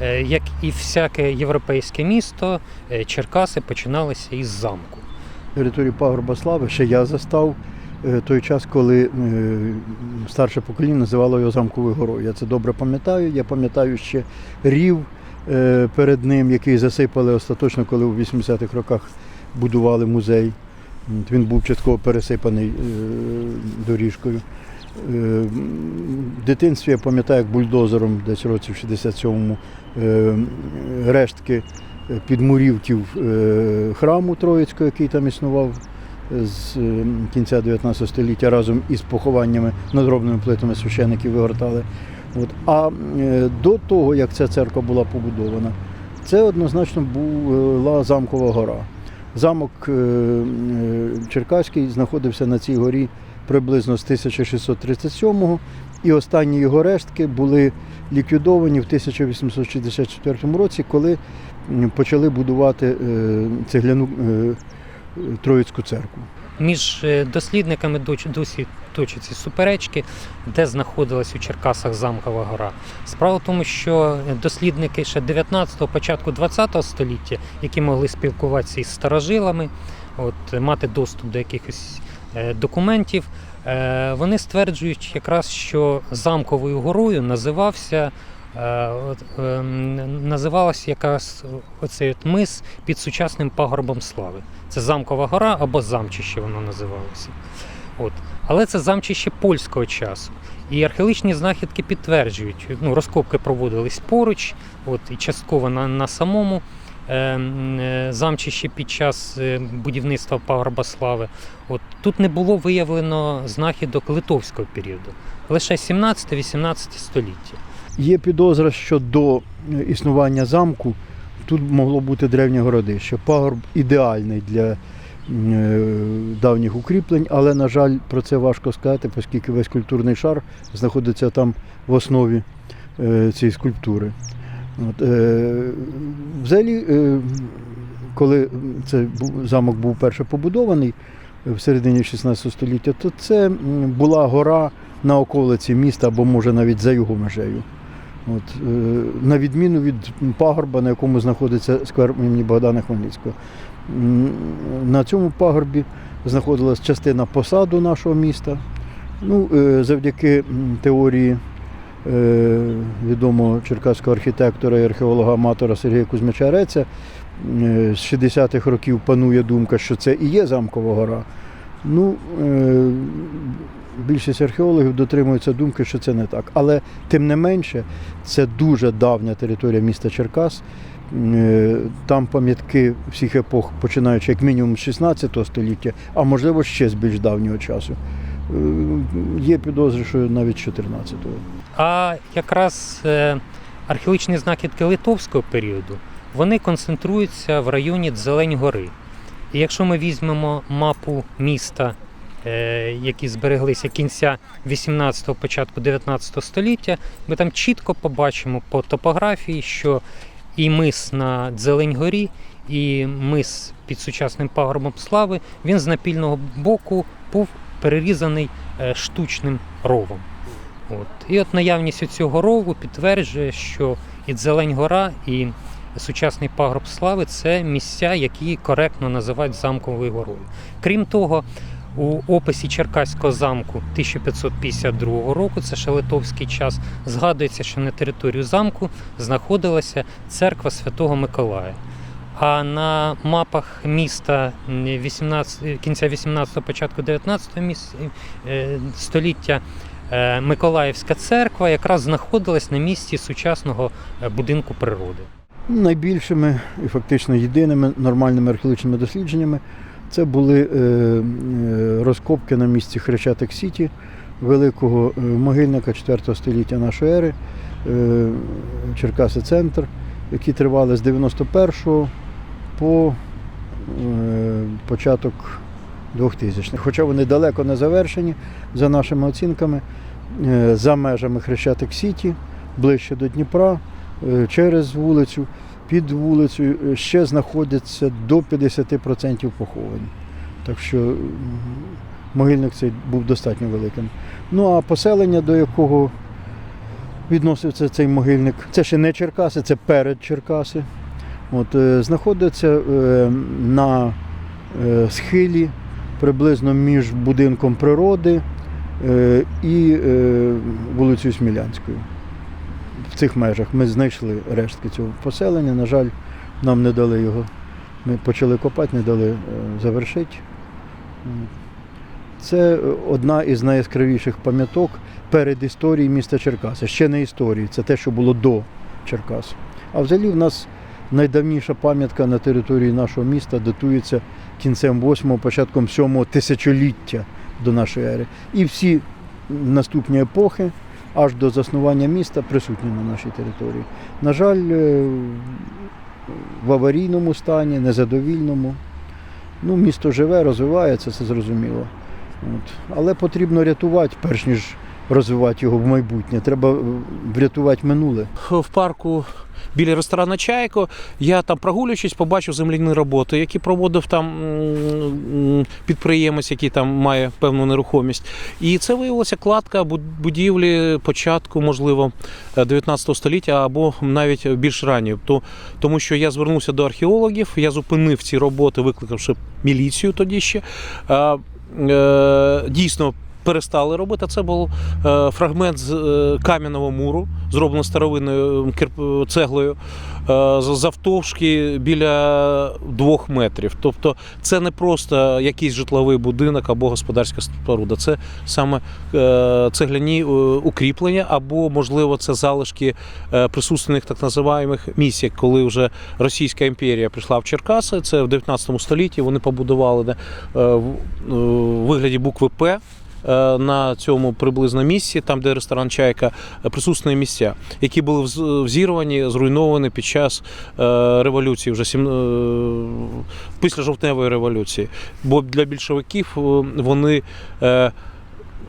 Е, Як і всяке європейське місто, е, Черкаси починалися із замку. території пагорба слави ще я застав е, той час, коли старше покоління називало його замковою горою. Я це добре пам'ятаю. Я пам'ятаю ще рів перед ним, який засипали остаточно, коли у 80-х роках будували музей. Він був частково пересипаний доріжкою. Е, В дитинстві я пам'ятаю, як бульдозером десь році в 67-му е, рештки е, підмурівків храму Троїцького, який там існував з кінця 19 століття разом із похованнями надробними плитами священиків вигортали. От. А до того, як ця церква була побудована, це однозначно була замкова гора. Замок Черкаський знаходився на цій горі приблизно з 1637-го, і останні його рештки були ліквідовані в 1864 році, коли почали будувати е, цегляну е, Троїцьку церкву. Між е, дослідниками досі точаться суперечки, де знаходилась у Черкасах замкова гора. Справа в тому, що дослідники ще 19-го, початку 20-го століття, які могли спілкуватися із старожилами, от, мати доступ до якихось документів, е, вони стверджують якраз, що замковою горою називався. е, ем, Називалася якась оцей от мис під сучасним пагорбом слави. Це замкова гора або замчище воно називалося. От. Але це замчище польського часу. І археологічні знахідки підтверджують, ну, розкопки проводились поруч, от, і частково на, на самому е, е, замчищі під час е, будівництва пагорба слави. От, тут не було виявлено знахідок литовського періоду, лише 17-18 століття. Є підозра, що до існування замку тут могло бути древнє городище. Пагорб ідеальний для давніх укріплень, але, на жаль, про це важко сказати, оскільки весь культурний шар знаходиться там в основі цієї скульптури. От, е, взагалі, е, коли цей замок був перше побудований е, в середині 16 століття, то це була гора на околиці міста або може навіть за його межею. От, е, на відміну від пагорба, на якому знаходиться сквер імені Богдана Хмельницького. На цьому пагорбі знаходилась частина посаду нашого міста. Ну, е, завдяки теорії відомого черкаського архітектора і археолога-аматора Сергія Кузьмича Реця, е, з 60-х років панує думка, що це і є замкова гора. Ну, е, більшість археологів дотримуються думки, що це не так. Але тим не менше, це дуже давня територія міста Черкас. Е, Там пам'ятки всіх епох, починаючи як мінімум з 16 століття, а можливо ще з більш давнього часу. Є підозри, що навіть 14-го. А якраз е, археологічні знахідки литовського періоду вони концентруються в районі Дзелень гори. І якщо ми візьмемо мапу міста, е, які збереглися кінця 18-го, початку 19 століття, ми там чітко побачимо по топографії, що і мис на Дзелень горі, і мис під сучасним пагорбом слави, він з напільного боку був перерізаний е, штучним ровом. От. І от наявність цього рову підтверджує, що і Дзелень гора, і сучасний пагорб слави це місця, які коректно називають замковою горою. Крім того, у описі Черкаського замку 1552 року, це ще литовський час, згадується, що на територію замку знаходилася церква Святого Миколая. А на мапах міста м, 18, кінця 18-го, початку 19 міс- е, століття Е, Миколаївська церква якраз знаходилась на місці сучасного е, будинку природи. Найбільшими і фактично єдиними нормальними археологічними дослідженнями це були розкопки на місці Хрещатик Сіті, великого могильника 4 століття нашої ери, Черкаси Центр, які тривали з 91 по е, початок 2000-х. Хоча вони далеко не завершені, за нашими оцінками, е, за межами Хрещатик Сіті, ближче до Дніпра, е, через вулицю, під вулицею ще знаходяться до 50% поховані. Так що могильник цей був достатньо великим. Ну а поселення, до якого відноситься цей могильник. Це ще не Черкаси, це перед Черкаси. От, е, знаходиться е, на е, схилі приблизно між будинком природи і вулицею Смілянською. В цих межах ми знайшли рештки цього поселення. На жаль, нам не дали його. Ми почали копати, не дали завершити. Це одна із найяскравіших пам'яток перед історією міста Черкаси. Ще не історії, це те, що було до Черкас. А взагалі в нас найдавніша пам'ятка на території нашого міста датується кінцем 8-го, початком 7-го тисячоліття до нашої ери. І всі наступні епохи аж до заснування міста присутні на нашій території. На жаль, е, в аварійному стані, незадовільному. Ну, місто живе, розвивається, це зрозуміло. От. Але потрібно рятувати, перш ніж розвивати його в майбутнє. Треба е, врятувати минуле. в парку біля ресторану Чайко. Я там прогулюючись, побачив земляні роботи, які проводив там підприємець, який там має певну нерухомість. І це виявилося кладка будівлі початку, можливо, е, 19 століття або навіть більш ранньої. То- Тому що я звернувся до археологів, я зупинив ці роботи, викликавши міліцію тоді ще. Е, е, Дійсно. Перестали робити. Це був е, фрагмент з е, кам'яного муру, зроблено старовинною цеглою, е, завтовшки біля двох метрів. Тобто це не просто якийсь житловий будинок або господарська споруда, це саме цегляні укріплення, або, можливо, це залишки присутственних так називаємих місій, коли вже Російська імперія прийшла в Черкаси. Це в 19 столітті. Вони побудували в вигляді букви П на цьому приблизно місці, там, де ресторан Чайка, е, присутні місця, які були взірвані, зруйновані під час е, революції, вже сім, е, після жовтневої революції. Бо для більшовиків е, вони.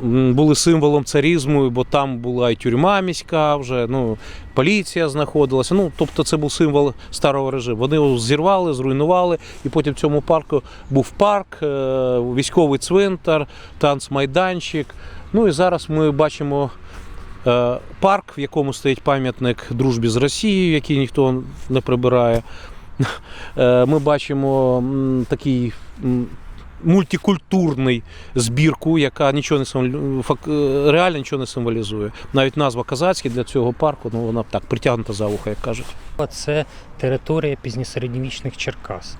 Були символом царізму, бо там була і тюрма міська, вже ну поліція знаходилася. Ну тобто, це був символ старого режиму. Вони його зірвали, зруйнували, і потім в цьому парку був парк, е, військовий цвинтар, танцмайданчик. Ну і зараз ми бачимо е, парк, в якому стоїть пам'ятник дружбі з Росією, який ніхто не прибирає. Е, Ми бачимо такий мультикультурний збірку, яка нічого не символю- е, реально нічого не символізує. Навіть назва казацький для цього парку, ну вона так притягнута за вуха, як кажуть. Це територія пізньосередньовічних Черкас.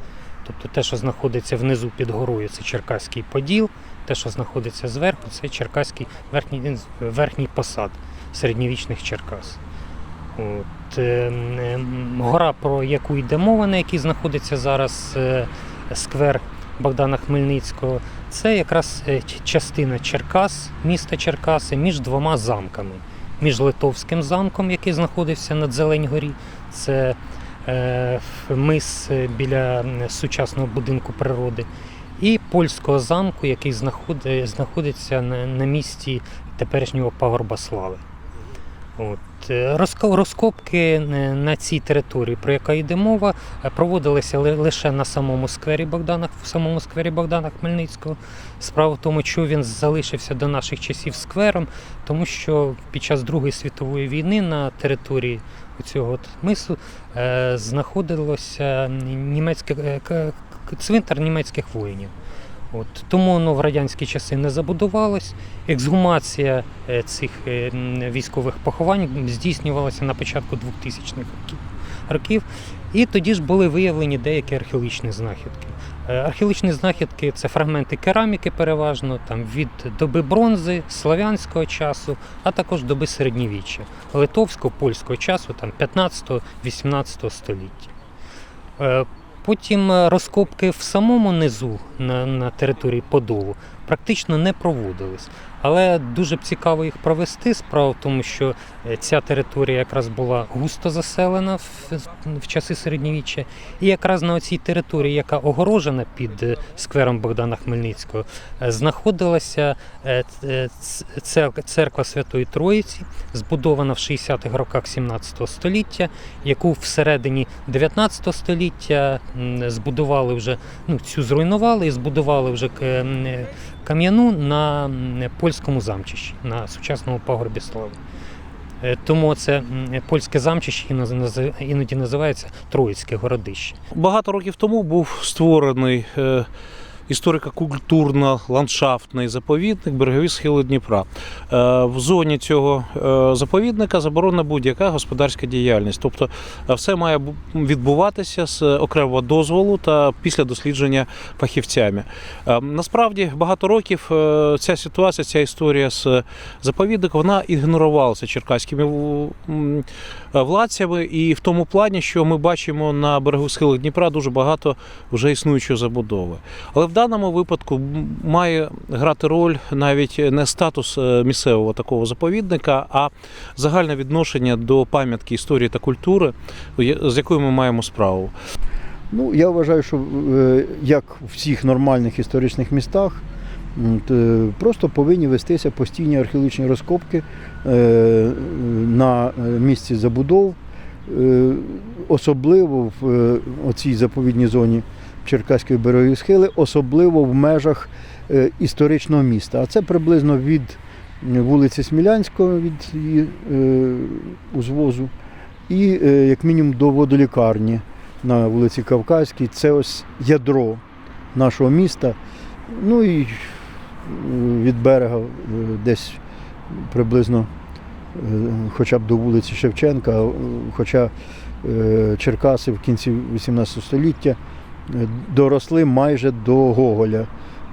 Тобто те, що знаходиться внизу під горою, це Черкаський Поділ, те, що знаходиться зверху, це Черкаський верхній, верхній посад середньовічних Черкас. От, е, м, гора, про яку йде мова, на якій знаходиться зараз е, сквер Богдана Хмельницького, це якраз е, частина Черкас, міста Черкаси, між двома замками. Між Литовським замком, який знаходився над Зелень горі, це е, мис е, біля сучасного будинку природи, і польського замку, який знаходиться на, на місці теперішнього пагорба слави. От. е, розко- Розкопки е, на цій території, про яка йде мова, е, проводилися ли- лише на самому сквері Богдана, в самому сквері Богдана Хмельницького. Справа в тому, що він залишився до наших часів сквером, тому що під час Другої світової війни на території цього мису знаходилося німецьке цвинтар німецьких воїнів. От, тому воно в радянські часи не забудувалось. Ексгумація е, цих е, військових поховань здійснювалася на початку 2000-х років. років. І тоді ж були виявлені деякі археологічні знахідки. Е, Археологічні знахідки це фрагменти кераміки, переважно там від доби бронзи, славянського часу, а також доби середньовіччя, литовського, польського часу, там 15-18 століття. Потім е, розкопки в самому низу на, на території Подолу практично не проводились. Але дуже б цікаво їх провести. Справа в тому, що е, ця територія якраз була густо заселена в, в часи середньовіччя. І якраз на цій території, яка огорожена під е, сквером Богдана Хмельницького, е, знаходилася церква Святої Троїці, збудована в 60-х роках 17 століття, яку всередині 19 століття збудували вже, ну, цю зруйнували і збудували вже кам'яну на польському замчищі, на сучасному пагорбі слави. Е, Тому це польське замчище іноді називається Троїцьке городище. Багато років тому був створений е, історико-культурно-ландшафтний заповідник берегові схили Дніпра. Е, в зоні цього е, заповідника заборонена будь-яка господарська діяльність. Тобто е, все має відбуватися з окремого дозволу та після дослідження фахівцями. Насправді багато років ця ситуація, ця історія з заповідником, вона ігнорувалася черкаськими владцями, і в тому плані, що ми бачимо на берегу схилах Дніпра дуже багато вже існуючої забудови. Але в даному випадку має грати роль навіть не статус е, місцевого такого заповідника, а загальне відношення до пам'ятки історії та культури, з якою ми маємо справу. Ну, я вважаю, що е, як у всіх нормальних історичних містах, просто повинні вестися постійні археологічні розкопки е, на е, місці забудов, е, особливо в е, оцій заповідній зоні Черкаської берегової схили, особливо в межах е, історичного міста. А це приблизно від вулиці Смілянського, від її е, узвозу, і е, як мінімум до водолікарні на вулиці Кавказькій. Це ось ядро нашого міста. Ну і е, від берега е, десь приблизно е, хоча б до вулиці Шевченка, е, хоча е, Черкаси в кінці 18 століття е, доросли майже до Гоголя.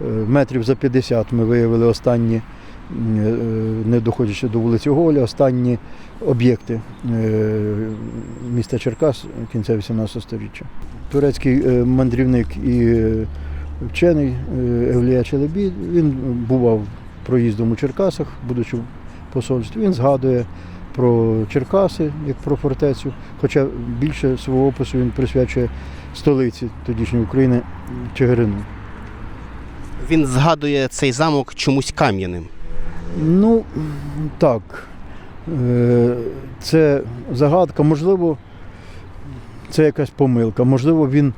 Е, Метрів за 50 ми виявили останні, е, не доходячи до вулиці Гоголя, останні об'єкти е, міста Черкас кінця 18 століття. Турецький мандрівник і вчений Евлія Челебі, він бував проїздом у Черкасах, будучи в посольстві. Він згадує про Черкаси як про фортецю, хоча більше свого опису він присвячує столиці тодішньої України Чигирину. Він згадує цей замок чомусь кам'яним. Ну, так. Е, Це загадка, можливо, це якась помилка. Можливо, він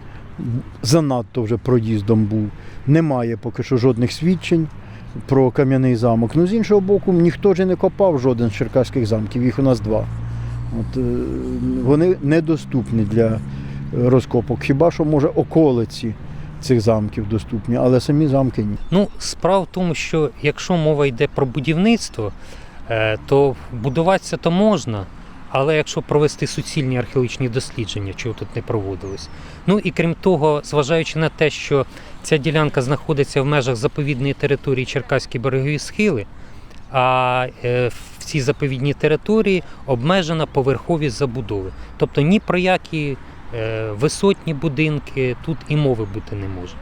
занадто вже проїздом був. Немає поки що жодних свідчень про кам'яний замок. Ну, з іншого боку, ніхто ж не копав жоден з черкаських замків, їх у нас два. От, е, вони недоступні для розкопок. Хіба що, може, околиці цих замків доступні, але самі замки ні. Ну, справа в тому, що якщо мова йде про будівництво, е, то будуватися то можна, але якщо провести суцільні археологічні дослідження, чого тут не проводилось. Ну і крім того, зважаючи на те, що ця ділянка знаходиться в межах заповідної території Черкаські берегові схили, а е, в цій заповідній території обмежена поверховість забудови. Тобто ні про які висотні будинки тут і мови бути не може.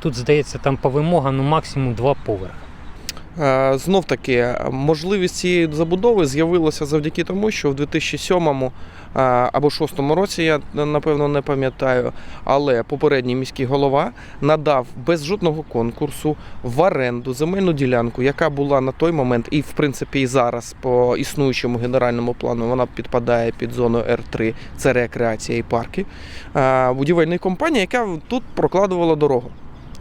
Тут, здається, там по вимогам ну, максимум два поверхи. Е, Знов таки, можливість цієї забудови з'явилася завдяки тому, що в 2007 е, або 2006 році, я напевно не пам'ятаю, але попередній міський голова надав без жодного конкурсу в оренду земельну ділянку, яка була на той момент, і в принципі і зараз по існуючому генеральному плану вона підпадає під зону Р3, це рекреація і парки. е, Будівельної компанії, яка тут прокладувала дорогу.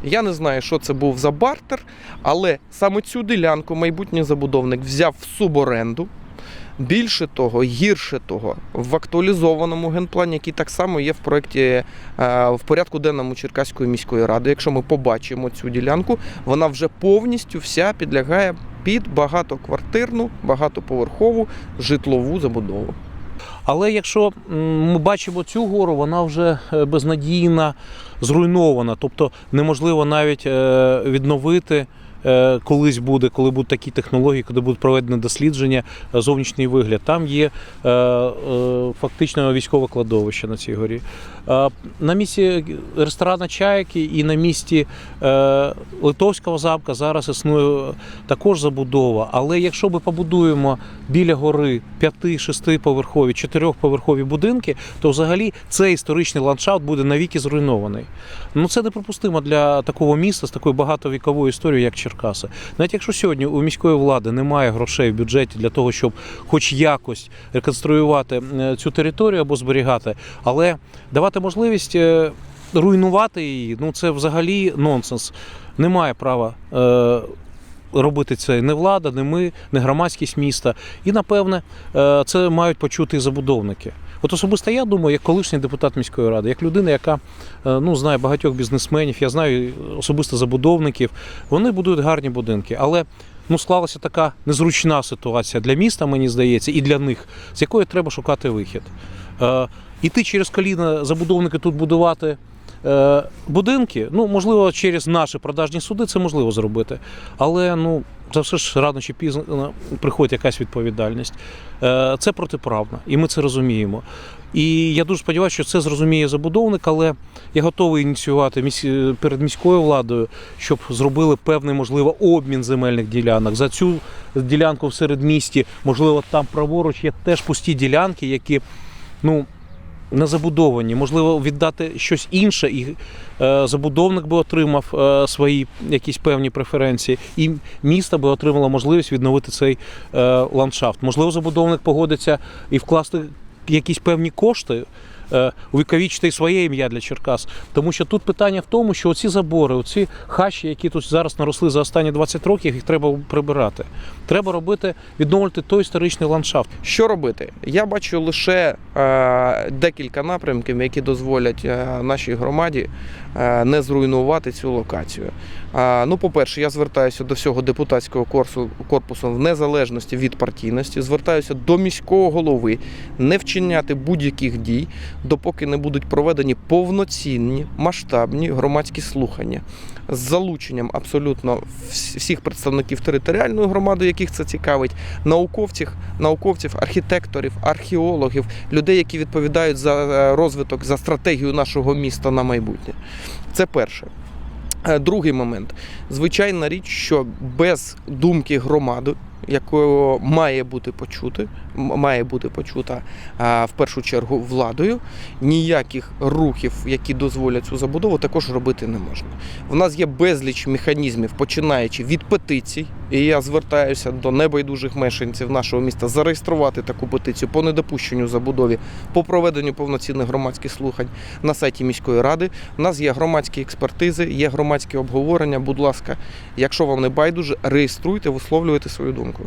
Я не знаю, що це був за бартер, але саме цю ділянку майбутній забудовник взяв в суборенду. Більше того, гірше того, в актуалізованому генплані, який так само є в проєкті е, в порядку денному Черкаської міської ради. Якщо ми побачимо цю ділянку, вона вже повністю вся підлягає під багатоквартирну, багатоповерхову житлову забудову. Але якщо ми бачимо цю гору, вона вже е, безнадійна, зруйнована, тобто неможливо навіть е, відновити. Е, Колись буде, коли будуть такі технології, коли будуть проведені дослідження, е, зовнішній вигляд. Там є е, фактично військове кладовище на цій горі. На місці ресторана Чайки і на місці Литовського замка зараз існує також забудова. Але якщо ми побудуємо біля гори 5-6 поверхові, 4-поверхові будинки, то взагалі цей історичний ландшафт буде навіки зруйнований. Ну це неприпустимо для такого міста з такою багатовіковою історією, як Черкаси. Навіть якщо сьогодні у міської влади немає грошей в бюджеті для того, щоб хоч якось реконструювати е, цю територію або зберігати, але давати можливість. е, Руйнувати її, ну це взагалі нонсенс. Немає права е, робити це не влада, не ми, не громадськість міста. І напевне це мають почути і забудовники. От особисто я думаю, як колишній депутат міської ради, як людина, яка е, ну, знає багатьох бізнесменів, я знаю особисто забудовників, вони будують гарні будинки. Але ну, склалася така незручна ситуація для міста, мені здається, і для них, з якої треба шукати вихід. Е, Іти через коліна забудовники тут будувати. е, Будинки, ну можливо, через наші продажні суди це можливо зробити. Але ну за все ж рано чи пізно приходить якась відповідальність. Е, Це протиправно, і ми це розуміємо. І я дуже сподіваюся, що це зрозуміє забудовник, але я готовий ініціювати перед міською владою, щоб зробили певний, можливо, обмін земельних ділянок. За цю ділянку в середмісті, можливо, там праворуч є теж пусті ділянки, які ну, не забудовані. Можливо, віддати щось інше, і е, забудовник би отримав е, свої якісь певні преференції, і місто би отримало можливість відновити цей е, ландшафт. Можливо, забудовник погодиться і вкласти якісь певні кошти. Е, Увіковічити своє ім'я для Черкас. Тому що тут питання в тому, що оці забори, оці хащі, які тут зараз наросли за останні 20 років, їх треба прибирати. Треба робити, відновлювати той історичний ландшафт. Що робити? Я бачу лише е, декілька напрямків, які дозволять е, нашій громаді е, не зруйнувати цю локацію. Ну, по-перше, я звертаюся до всього депутатського корпусу в незалежності від партійності. Звертаюся до міського голови не вчиняти будь-яких дій, допоки не будуть проведені повноцінні масштабні громадські слухання з залученням абсолютно всіх представників територіальної громади, яких це цікавить, науковців, науковців, архітекторів, археологів, людей, які відповідають за е, розвиток, за стратегію нашого міста на майбутнє. Це перше. Е, Другий момент. Звичайна річ, що без думки громади, якою має бути почути, має бути почута в першу чергу владою, ніяких рухів, які дозволять цю забудову, також робити не можна. В нас є безліч механізмів, починаючи від петицій, і я звертаюся до небайдужих мешканців нашого міста зареєструвати таку петицію по недопущенню забудові, по проведенню повноцінних громадських слухань на сайті міської ради. У нас є громадські експертизи, є громадські обговорення. Будь ласка, якщо вам не байдуже, реєструйте, висловлюйте свою думку.